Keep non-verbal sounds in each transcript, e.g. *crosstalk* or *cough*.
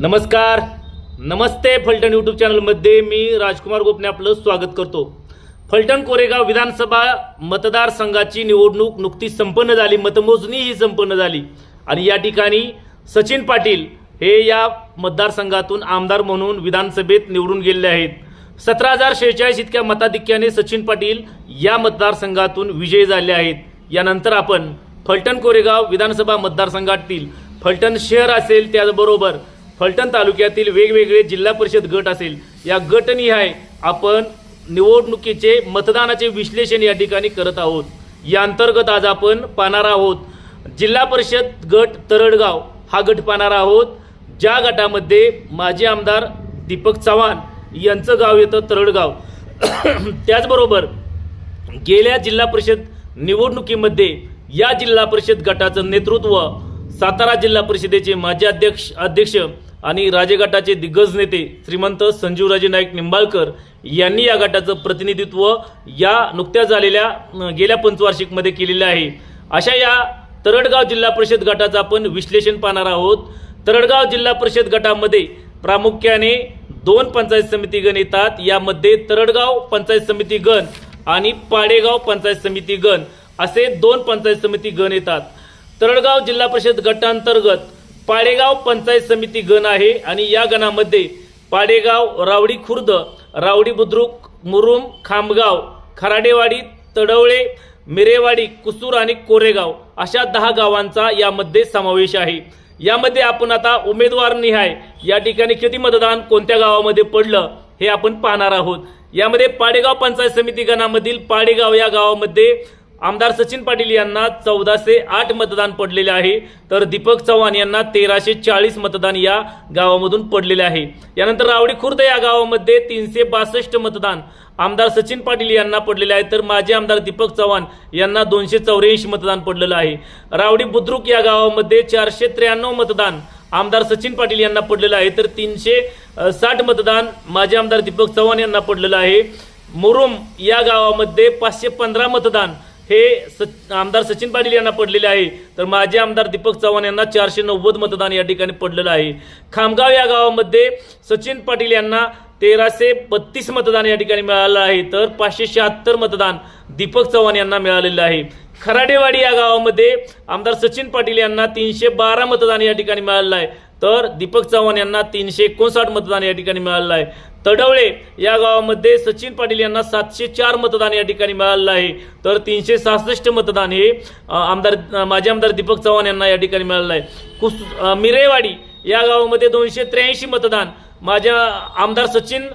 नमस्कार. नमस्ते फलटण यूट्यूब चॅनलमध्ये मी राजकुमार गोपने आपलं स्वागत करतो. फलटण कोरेगाव विधानसभा मतदारसंघाची निवडणूक नुकतीच संपन्न झाली मतमोजणी ही संपन्न झाली. आणि या ठिकाणी सचिन पाटील हे या मतदारसंघातून आमदार म्हणून विधानसभेत निवडून गेलेले आहेत. सतरा हजार शेहेचाळीस इतक्या मताधिक्याने सचिन पाटील या मतदारसंघातून विजयी झाले आहेत. यानंतर आपण फलटण कोरेगाव विधानसभा मतदारसंघातील फलटण शहर असेल त्याचबरोबर फलटण तालुक्यातील वेगवेगळे जिल्हा परिषद गट असेल या गटनिहाय आपण निवडणुकीचे मतदानाचे विश्लेषण या ठिकाणी करत आहोत. या अंतर्गत आज आपण पाहणार आहोत जिल्हा परिषद गट तरडगाव हा गट पाहणार आहोत. ज्या गटामध्ये माजी आमदार दीपक चव्हाण यांचं गाव येतं तरडगाव. *clears throat* त्याचबरोबर गेल्या जिल्हा परिषद निवडणुकीमध्ये या जिल्हा परिषद गटाचं नेतृत्व सातारा जिल्हा परिषदेचे माजी अध्यक्ष अध्यक्ष आणि राजे गटाचे दिग्गज नेते श्रीमंत संजीवराजे नाईक निंबाळकर यांनी या गटाचं प्रतिनिधित्व या नुकत्याच झालेल्या गेल्या पंचवार्षिकमध्ये केलेलं आहे. अशा या तरडगाव जिल्हा परिषद गटाचं आपण विश्लेषण पाहणार आहोत. तरडगाव जिल्हा परिषद गटामध्ये प्रामुख्याने दोन पंचायत समिती गण येतात. यामध्ये तरडगाव पंचायत समिती गण आणि पाडेगाव पंचायत समिती गण असे दोन पंचायत समिती गण येतात. तरडगाव जिल्हा परिषद गटांतर्गत पाडेगाव पंचायत समिती गण आहे आणि या गणामध्ये पाडेगाव रावडी खुर्द रावडी बुद्रुक मुरुम खामगाव खराडेवाडी तडवळे मिरेवाडी कुसूर आणि कोरेगाव अशा दहा गावांचा यामध्ये समावेश आहे. यामध्ये आपण आता उमेदवार निहाय. या ठिकाणी किती मतदान कोणत्या गावामध्ये पडलं हे आपण पाहणार आहोत. यामध्ये पाडेगाव पंचायत समिती गणामधील पाडेगाव या गावामध्ये आमदार सचिन पाटील यांना चौदाशे आठ मतदान पडलेले आहे. तर दीपक चव्हाण यांना तेराशे चाळीस मतदान या गावामधून पडलेले आहे. यानंतर रावडी खुर्द या गावामध्ये तीनशे बासष्ट मतदान आमदार सचिन पाटील यांना पडलेले आहे. तर माजी आमदार दीपक चव्हाण यांना दोनशे चौऱ्याऐंशी मतदान पडलेलं आहे. रावडी बुद्रुक या गावामध्ये चारशे त्र्याण्णव मतदान आमदार सचिन पाटील यांना पडलेलं आहे. तर तीनशे साठ मतदान माजी आमदार दीपक चव्हाण यांना पडलेलं आहे. मुरुम या गावामध्ये पाचशे पंधरा मतदान हे सच आमदार सचिन पाटील यांना पडलेले आहे. तर माजी आमदार दीपक चव्हाण यांना चारशे नव्वद मतदान या ठिकाणी पडलेलं आहे. खामगाव या गावामध्ये सचिन पाटील यांना तेराशे बत्तीस मतदान या ठिकाणी मिळालं आहे. तर पाचशे शहात्तर मतदान दीपक चव्हाण यांना मिळालेलं आहे. खराडेवाडी या गावामध्ये आमदार सचिन पाटील यांना तीनशे बारा मतदान या ठिकाणी मिळालेलं आहे. तर दीपक चव्हाण यांना तीनशे एकोणसाठ मतदान या ठिकाणी मिळालेलं आहे. तडवळे या गावामध्ये सचिन पाटील यांना सातशे चार मतदान या ठिकाणी मिळालेलं आहे. तर तीनशे सहासष्ट मतदान हे आमदार माजी आमदार दीपक चव्हाण यांना या ठिकाणी मिळालेलं आहे. कुस मिरेवाडी या गावामध्ये दोनशे त्र्याऐंशी मतदान माझ्या आमदार सचिन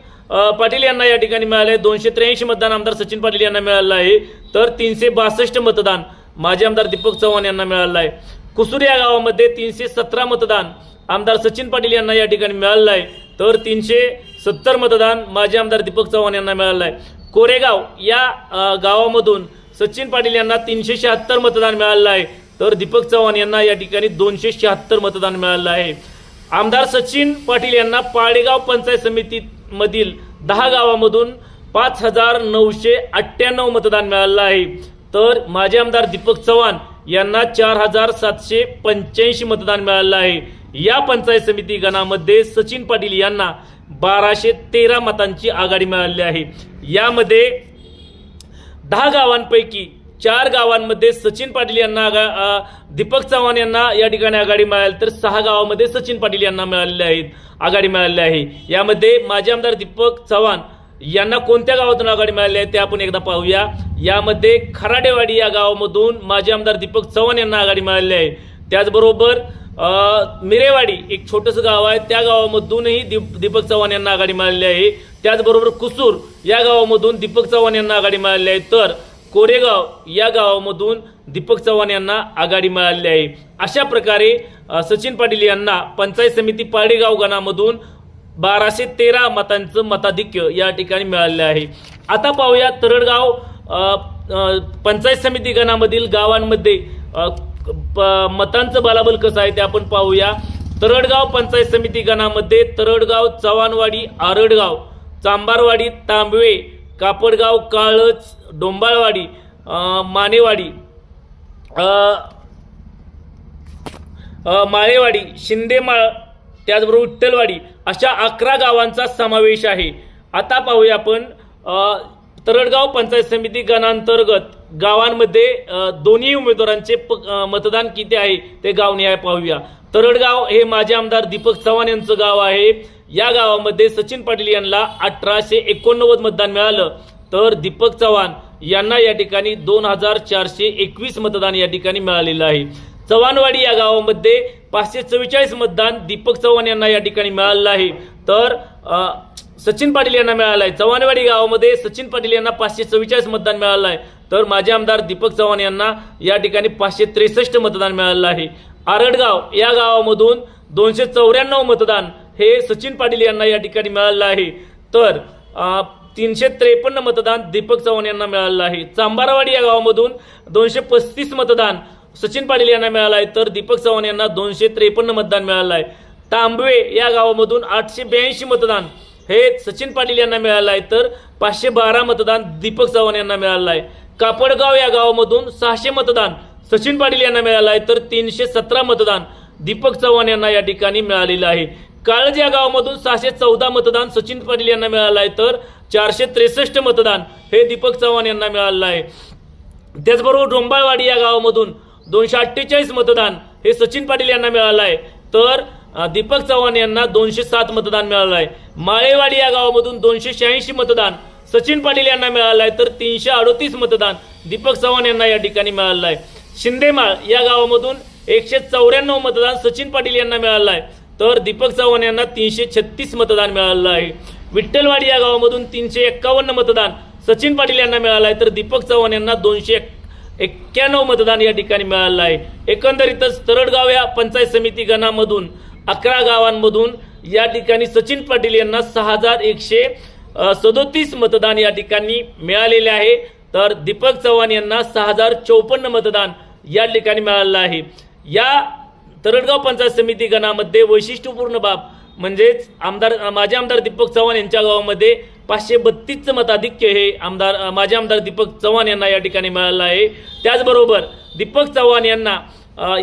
पाटील यांना या ठिकाणी मिळाले दोनशे त्र्याऐंशी मतदान आमदार सचिन पाटील यांना मिळालं आहे. तर तीनशे बासष्ट मतदान माजी आमदार दीपक चव्हाण यांना मिळालं आहे. कुसूर या गावामध्ये तीनशे सतरा मतदान आमदार सचिन पाटील यांना या ठिकाणी मिळालेलं आहे तर तीनशे सत्तर मतदान माजी आमदार दीपक चव्हाण यांना मिळालं आहे कोरेगाव या गावामधून सचिन पाटील यांना तीनशे शहात्तर मतदान मिळालेलं आहे तर दीपक चव्हाण यांना या ठिकाणी दोनशे शहात्तर मतदान मिळालं आहे आमदार सचिन पाटील यांना पाडेगाव पंचायत समितीमधील दहा गावामधून पाच हजार नऊशे अठ्ठ्याण्णव मतदान मिळालं आहे तर माजी आमदार दीपक चव्हाण यांना चार हजार सातशे पंच्याऐंशी मतदान मिळालं आहे. या पंचायत समिती गणामध्ये सचिन पाटील यांना बाराशे तेरा मतांची आघाडी मिळाली आहे. यामध्ये दहा गावांपैकी चार गावांमध्ये सचिन पाटील यांना दीपक चव्हाण यांना या ठिकाणी आघाडी मिळाली तर सहा गावामध्ये सचिन पाटील यांना मिळालेले आहेत आघाडी मिळालेली आहे. यामध्ये माजी आमदार दीपक चव्हाण यांना कोणत्या गावातून आघाडी मिळाली आहे ते आपण एकदा पाहूया. यामध्ये खराडेवाडी या गावामधून माजी आमदार दीपक चव्हाण यांना आघाडी मिळालेली आहे. त्याचबरोबर मिरेवाडी एक छोटंसं गाव आहे. त्या गावामधूनही दीप दीपक चव्हाण यांना आघाडी मिळालेली आहे. त्याचबरोबर कुसूर या गावामधून दीपक चव्हाण यांना आघाडी मिळाली आहे. तर कोरेगाव या गावामधून दीपक चव्हाण यांना आघाडी मिळालेली आहे. अशा प्रकारे सचिन पाटील यांना पंचायत समिती पाडेगाव गणामधून बाराशे तेरा मतांचं मताधिक्य या ठिकाणी मिळालेलं आहे. आता पाहूया तरडगाव पंचायत समिती गणामधील गावांमध्ये प- मतांचं बलाबल कसं आहे ते आपण पाहूया. तरडगाव पंचायत समिती गणामध्ये तरडगाव चव्हाणवाडी आरडगाव चांबारवाडी तांबवे कापडगाव काळच डोंबाळवाडी मानेवाडी माळेवाडी शिंदेमाळ त्याचबरोबर विठ्ठलवाडी अशा अकरा गावांचा समावेश आहे. आता पाहूया आपण तरडगाव पंचायत समिती गणांतर्गत गावांमध्ये दोन्ही उमेदवारांचे प- मतदान किती आहे ते गावनिहाय पाहूया. तरडगाव हे माजी आमदार दीपक चव्हाण यांचं गाव आहे. या गावामध्ये सचिन पाटील यांना अठराशे एकोणनव्वद मतदान मिळालं. तर दीपक चव्हाण यांना या ठिकाणी दोन हजार चारशे एकवीस मतदान या ठिकाणी मिळालेलं आहे. चव्हाणवाडी या गावामध्ये पाचशे चव्वेचाळीस मतदान दीपक चव्हाण यांना या ठिकाणी मिळालेलं आहे. तर सचिन पाटील यांना मिळालं आहे. चव्हाणवाडी गावामध्ये सचिन पाटील यांना पाचशे चव्वेचाळीस मतदान मिळालं आहे. तर माजी आमदार दीपक चव्हाण यांना या ठिकाणी पाचशे त्रेसष्ट मतदान मिळालं आहे. आरडगाव या गावामधून दोनशे चौऱ्याण्णव मतदान हे सचिन पाटील यांना या ठिकाणी मिळालं आहे. तर तीनशे त्रेपन्न मतदान दीपक चव्हाण यांना मिळालं आहे. चांबारवाडी या गावामधून दोनशे पस्तीस मतदान सचिन पाटील यांना मिळालं आहे तर दीपक चव्हाण यांना दोनशे त्रेपन्न मतदान मिळालं आहे तांबवे या गावामधून आठशे ब्याऐंशी मतदान. हे सचिन पाटील यांना मिळालं आहे तर पाचशे बारा मतदान दीपक चव्हाण यांना मिळालं आहे कापडगाव या गावामधून सहाशे मतदान सचिन पाटील यांना मिळालं आहे तर तीनशे सतरा मतदान दीपक चव्हाण यांना या ठिकाणी मिळालेलं आहे. काळज या गावामधून सहाशे चौदा मतदान सचिन पाटील यांना मिळालं आहे तर चारशे त्रेसष्ट मतदान हे दीपक चव्हाण यांना मिळालं आहे त्याचबरोबर डोंबाळवाडी या गावामधून दोनशे अठ्ठेचाळीस मतदान हे सचिन पाटील यांना मिळालं आहे. तर दीपक चव्हाण यांना दोनशे सात मतदान मिळालं आहे. माळेवाडी या गावामधून दोनशे शहाऐंशी मतदान सचिन पाटील यांना मिळालं आहे. तर तीनशे अडोतीस मतदान दीपक चव्हाण यांना या ठिकाणी मिळालं आहे. शिंदेमाळ या गावामधून एकशे चौऱ्याण्णव मतदान सचिन पाटील यांना मिळालं आहे. तर दीपक चव्हाण यांना तीनशे छत्तीस मतदान मिळालं आहे. विठ्ठलवाडी या गावामधून तीनशे एक्कावन्न मतदान सचिन पाटील यांना मिळालं आहे. तर दीपक चव्हाण यांना दोनशे एक्क्याण्णव मतदान या ठिकाणी मिळालं आहे. एकंदरीतच तरडगाव या पंचायत समिती गणामधून अकरा गावांमधून या ठिकाणी सचिन पाटील यांना सहा हजार एकशे सदोतीस मतदान या ठिकाणी मिळालेले आहे. तर दीपक चव्हाण यांना सहा हजार चौपन्न मतदान या ठिकाणी मिळालेलं आहे. या तरडगाव पंचायत समिती गणामध्ये वैशिष्ट्यपूर्ण बाब म्हणजेच आमदार माजी आमदार दीपक चव्हाण यांच्या गावामध्ये पाचशे बत्तीसचं मताधिक्य हे आमदार माजी आमदार दीपक चव्हाण यांना या ठिकाणी मिळालं आहे. त्याचबरोबर दीपक चव्हाण यांना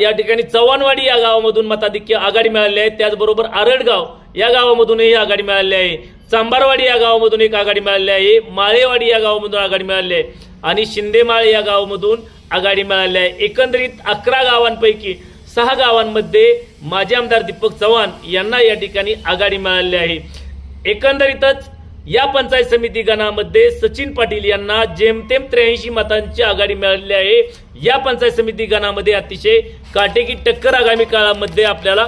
या ठिकाणी चव्हाणवाडी या गावामधून मताधिक्य आघाडी मिळाली आहे. त्याचबरोबर आरडगाव या गावामधूनही आघाडी मिळाली आहे. चांबारवाडी या गावामधून एक आघाडी मिळाली आहे. माळेवाडी या गावामधून आघाडी मिळाली आहे. आणि शिंदेमाळे या गावामधून आघाडी मिळाली आहे. एकंदरीत अकरा गावांपैकी सहा गावांमध्ये माजी आमदार दीपक चव्हाण यांना या ठिकाणी आघाडी मिळाली आहे. एकंदरीतच या पंचायत समिती गणामध्ये सचिन पाटील यांना जेमतेम त्र्याऐंशी मतांची आघाडी मिळालेली आहे. या पंचायत समिती गणामध्ये अतिशय काटेकी टक्कर आगामी काळामध्ये आपल्याला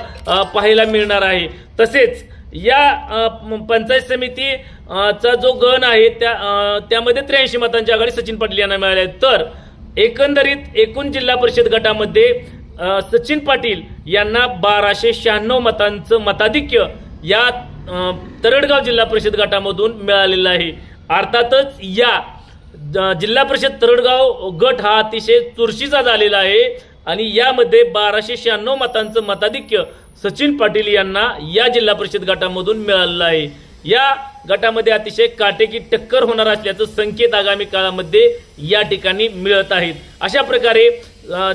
पाहायला मिळणार आहे. तसेच या पंचायत समिती चा जो गण आहे त्या त्यामध्ये त्र्याऐंशी मतांची आघाडी सचिन पाटील यांना मिळाली आहे. तर एकंदरीत एकूण जिल्हा परिषद गटामध्ये सचिन पाटील यांना बाराशे शहाण्णव मतांचं मताधिक्य या तरडगाव जिल्हा परिषद गटामधून मिळालेलं आहे. अर्थातच या ज- जिल्हा परिषद तरडगाव गट हा अतिशय चुरशीचा झालेला आहे आणि यामध्ये बाराशे शहाण्णव मतांचं मताधिक्य सचिन पाटील यांना या जिल्हा परिषद गटामधून मिळालेलं आहे. या गटामध्ये अतिशय काटेकी टक्कर होणार असल्याचं संकेत आगामी काळामध्ये या ठिकाणी मिळत आहेत. अशा प्रकारे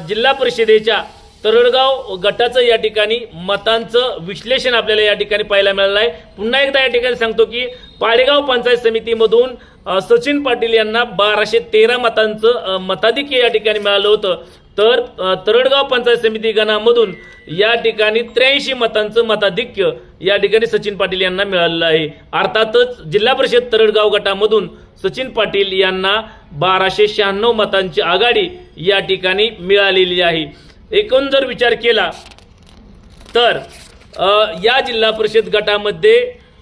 जिल्हा परिषदेच्या तरडगाव गटाचं या ठिकाणी मतांचं विश्लेषण आपल्याला या ठिकाणी पाहायला मिळालं आहे. पुन्हा एकदा या ठिकाणी सांगतो की पाडेगाव पंचायत समितीमधून सचिन पाटील यांना बाराशे तेरा मतांचं मताधिक्य या ठिकाणी मिळालं होतं. तर तरडगाव पंचायत समिती गणामधून या ठिकाणी त्र्याऐंशी मतांचं मताधिक्य या ठिकाणी सचिन पाटील यांना मिळालेलं आहे. अर्थातच जिल्हा परिषद तरडगाव गटामधून सचिन पाटील यांना बाराशे शहाण्णव मतांची आघाडी या ठिकाणी मिळालेली आहे. एकूण जर विचार केला तर या जिल्हा परिषद गटामध्ये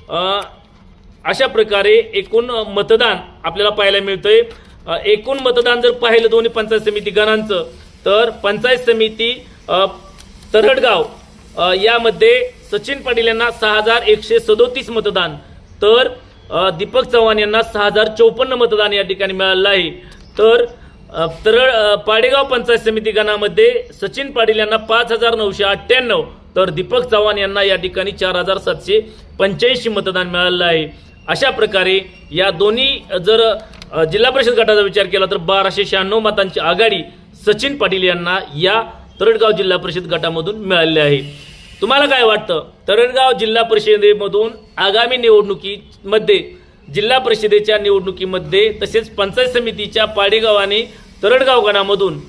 अशा प्रकारे एकूण मतदान आपल्याला पाहायला मिळतंय. आहे एकूण मतदान जर पाहिलं दोन्ही पंचायत समिती गणांचं तर पंचायत समिती तरडगाव यामध्ये सचिन पाटील यांना सहा हजार एकशे सदोतीस मतदान तर दीपक चव्हाण यांना सहा हजार चौपन्न मतदान या ठिकाणी मिळालेलं आहे. तर तरळ पाडेगाव पंचायत समिती गणामध्ये सचिन पाटील यांना पाच हजार नऊशे अठ्ठ्याण्णव तर दीपक चव्हाण यांना या ठिकाणी चार हजार सातशे पंच्याऐंशी मतदान मिळालेलं आहे. अशा प्रकारे या दोन्ही जर जिल्हा परिषद गटाचा विचार केला तर बाराशे शहाण्णव मतांची आघाडी सचिन पाटील यांना या तरडगाव जिल्हा परिषद गटामधून मिळालेली आहे. तुम्हाला काय वाटतं? तरडगाव जिल्हा परिषदेमधून आगामी निवडणुकीमध्ये जिल्हा परिषदेच्या निवडणुकीमध्ये तसेच पंचायत समितीच्या पाडेगाव आणि तरडगाव गणामधून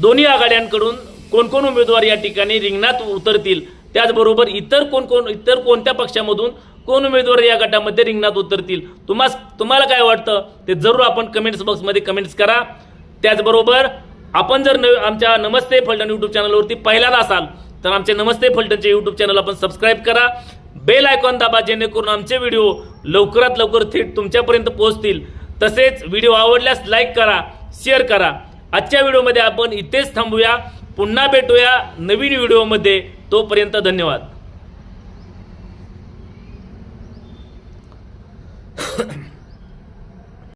दोन्ही आघाड्यांकडून कोण कोण उमेदवार या ठिकाणी रिंगणात उतरतील? त्याचबरोबर इतर कोण कोण इतर कोणत्या पक्षामधून कोण उमेदवार या गटामध्ये रिंगणात उतरतील? तुम्हा तुम्हाला काय वाटतं? ते जरूर आपण कमेंट्स बॉक्समध्ये कमेंट्स करा. त्याचबरोबर आपण जर नव आमच्या नमस्ते फलटण यूट्यूब चॅनलवरती पहिल्यांदा असाल तर आमचे नमस्ते फलटणचे यूट्यूब चॅनल आपण सबस्क्राईब करा. बेल आयकॉन दाबा जेणेकरून आमचे व्हिडिओ लवकरात लवकर थेट तुमच्यापर्यंत पोहोचतील. तसेच व्हिडिओ आवडल्यास लाईक करा. शेअर करा. आजच्या व्हिडिओमध्ये आपण इथेच थांबूया. पुन्हा भेटूया नवीन व्हिडिओमध्ये. तोपर्यंत धन्यवाद.